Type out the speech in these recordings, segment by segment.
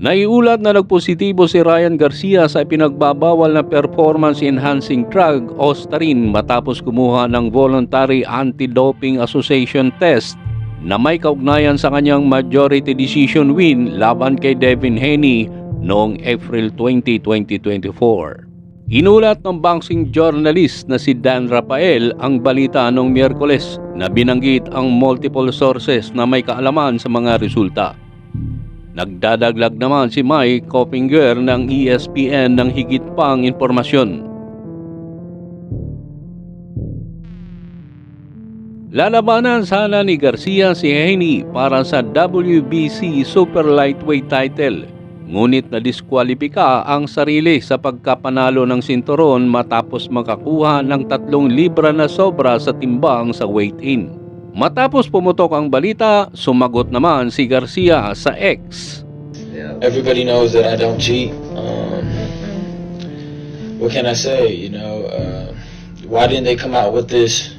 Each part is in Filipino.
Naiulat na nagpositibo si Ryan Garcia sa pinagbabawal na performance-enhancing drug o starin matapos kumuha ng Voluntary Anti-Doping Association test na may kaugnayan sa kanyang majority decision win laban kay Devin Haney noong April 20, 2024. Inulat ng boxing journalist na si Dan Rafael ang balita noong Miyerkules na binanggit ang multiple sources na may kaalaman sa mga resulta. Nagdadaglag naman si Mike Coppinger ng ESPN ng higit pang impormasyon. Lalabanan sana ni Garcia si Haney para sa WBC Super Lightweight title. Ngunit nadiskwalipika ang sarili sa pagkapanalo ng sinturon matapos makakuha ng tatlong libra na sobra sa timbang sa weight-in. Matapos pumutok ang balita, sumagot naman si Garcia sa X. everybody knows that I don't cheat. Um, what can I say? You know, uh, why didn't they come out with this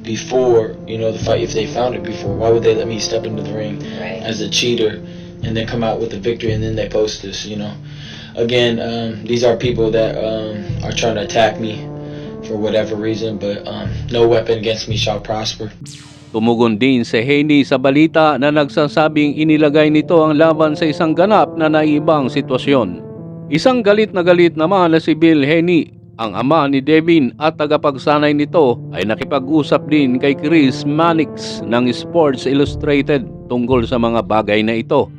before? You know, the fight. If they found it before, why would they let me step into the ring Right. as a cheater and then come out with the victory and then they post this? You know, again, um, these are people that um, are trying to attack me for whatever reason, but um, no weapon against me shall prosper. Tumugon din si Haney sa balita na nagsasabing inilagay nito ang laban sa isang ganap na naibang sitwasyon. Isang galit na galit naman na si Bill Haney, ang ama ni Devin at tagapagsanay nito ay nakipag-usap din kay Chris Mannix ng Sports Illustrated tungkol sa mga bagay na ito.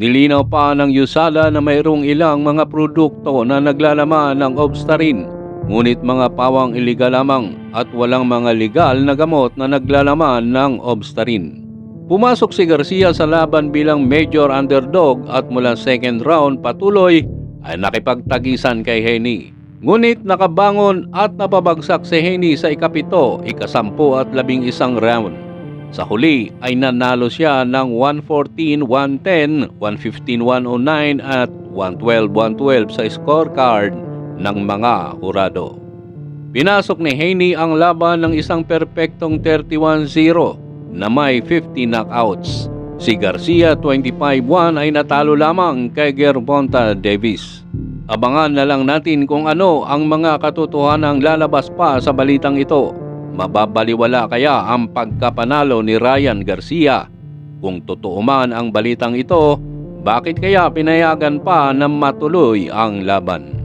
Nilinaw pa ng USADA na mayroong ilang mga produkto na naglalaman ng obstarin, ngunit mga pawang iligal lamang at walang mga legal na gamot na naglalaman ng obstarin. Pumasok si Garcia sa laban bilang major underdog at mula second round patuloy ay nakipagtagisan kay Henny. Ngunit nakabangon at napabagsak si Henny sa ikapito, ikasampu at labing isang round. Sa huli ay nanalo siya ng 114, 110, 115, 109 at 112, 112 sa scorecard ng mga hurado. Pinasok ni Haney ang laban ng isang perpektong 31-0 na may 50 knockouts. Si Garcia 25-1 ay natalo lamang kay Gervonta Davis. Abangan na lang natin kung ano ang mga katotohanang lalabas pa sa balitang ito. Mababaliwala kaya ang pagkapanalo ni Ryan Garcia? Kung totoo man ang balitang ito, bakit kaya pinayagan pa na matuloy ang laban?